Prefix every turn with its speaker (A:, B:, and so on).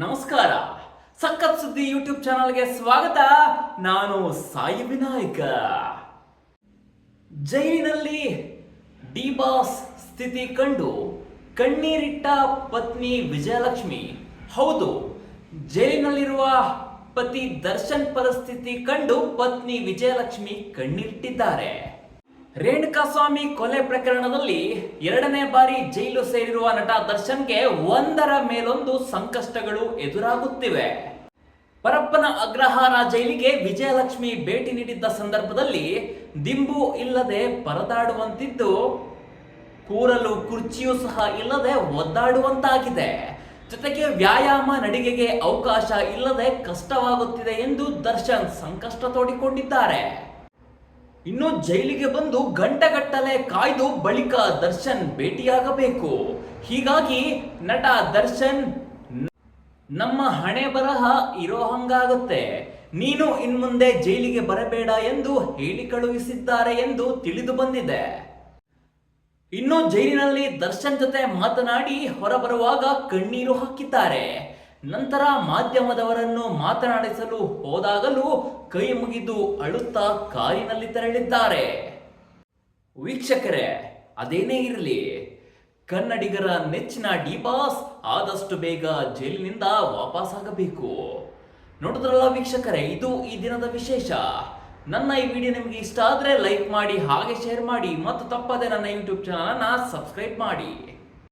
A: ನಮಸ್ಕಾರ. ಸಖತ್ ಸುದ್ದಿ ಯೂಟ್ಯೂಬ್ ಚಾನಲ್ಗೆ ಸ್ವಾಗತ. ನಾನು ಸಾಯಿ ವಿನಾಯಕ. ಜೈಲಿನಲ್ಲಿ ಡಿ ಬಾಸ್ ಸ್ಥಿತಿ ಕಂಡು ಕಣ್ಣೀರಿಟ್ಟ ಪತ್ನಿ ವಿಜಯಲಕ್ಷ್ಮಿ. ಹೌದು, ಜೈಲಿನಲ್ಲಿರುವ ಪತಿ ದರ್ಶನ್ ಪರಿಸ್ಥಿತಿ ಕಂಡು ಪತ್ನಿ ವಿಜಯಲಕ್ಷ್ಮಿ ಕಣ್ಣೀರಿಟ್ಟಿದ್ದಾರೆ. ರೇಣುಕಾಸ್ವಾಮಿ ಕೊಲೆ ಪ್ರಕರಣದಲ್ಲಿ ಎರಡನೇ ಬಾರಿ ಜೈಲು ಸೇರಿರುವ ನಟ ದರ್ಶನ್ಗೆ ಒಂದರ ಮೇಲೊಂದು ಸಂಕಷ್ಟಗಳು ಎದುರಾಗುತ್ತಿವೆ. ಪರಪ್ಪನ ಅಗ್ರಹಾರ ಜೈಲಿಗೆ ವಿಜಯಲಕ್ಷ್ಮಿ ಭೇಟಿ ನೀಡಿದ್ದ ಸಂದರ್ಭದಲ್ಲಿ ದಿಂಬು ಇಲ್ಲದೆ ಪರದಾಡುವಂತಿದ್ದು, ಕೂರಲು ಕುರ್ಚಿಯೂ ಸಹ ಇಲ್ಲದೆ ಒದ್ದಾಡುವಂತಾಗಿದೆ. ಜೊತೆಗೆ ವ್ಯಾಯಾಮ ನಡಿಗೆಗೆ ಅವಕಾಶ ಇಲ್ಲದೆ ಕಷ್ಟವಾಗುತ್ತಿದೆ ಎಂದು ದರ್ಶನ್ ಸಂಕಷ್ಟ ತೋಡಿಕೊಂಡಿದ್ದಾರೆ. ಇನ್ನು ಜೈಲಿಗೆ ಬಂದು ಗಂಟೆಗಟ್ಟಲೆ ಕಾಯ್ದು ಬಳಿಕ ದರ್ಶನ್ ಭೇಟಿಯಾಗಬೇಕು. ಹೀಗಾಗಿ ನಟ ದರ್ಶನ್, ನಮ್ಮ ಹಣೆ ಬರಹ ಇರೋ ಹಂಗಾಗುತ್ತೆ. ನೀನು ಇನ್ಮುಂದೆ ಜೈಲಿಗೆ ಬರಬೇಡ ಎಂದು ಹೇಳಿ ಕಳುಹಿಸಿದ್ದಾರೆ ಎಂದು ತಿಳಿದು ಬಂದಿದೆ. ಇನ್ನು ಜೈಲಿನಲ್ಲಿ ದರ್ಶನ್ ಜೊತೆ ಮಾತನಾಡಿ ಹೊರಬರುವಾಗ ಕಣ್ಣೀರು ಹಾಕಿದ್ದಾರೆ. ನಂತರ ಮಾಧ್ಯಮದವರನ್ನು ಮಾತನಾಡಿಸಲು ಹೋದಾಗಲೂ ಕೈ ಮುಗಿದು ಅಳುತ್ತಾ ಕಾರಿನಲ್ಲಿ ತೆರಳಿದ್ದಾರೆ. ವೀಕ್ಷಕರೇ, ಅದೇನೇ ಇರಲಿ, ಕನ್ನಡಿಗರ ನೆಚ್ಚಿನ ಡಿ ಬಾಸ್ ಆದಷ್ಟು ಬೇಗ ಜೈಲಿನಿಂದ ವಾಪಸ್ಸಾಗಬೇಕು ನೋಡಿದ್ರಲ್ಲ ವೀಕ್ಷಕರೇ, ಇದು ಈ ದಿನದ ವಿಶೇಷ. ನನ್ನ ಈ ವಿಡಿಯೋ ನಿಮಗೆ ಇಷ್ಟ ಆದರೆ ಲೈಕ್ ಮಾಡಿ, ಹಾಗೆ ಶೇರ್ ಮಾಡಿ, ಮತ್ತು ತಪ್ಪದೆ ನನ್ನ ಯೂಟ್ಯೂಬ್ ಚಾನಲನ್ನು ಸಬ್ಸ್ಕ್ರೈಬ್ ಮಾಡಿ.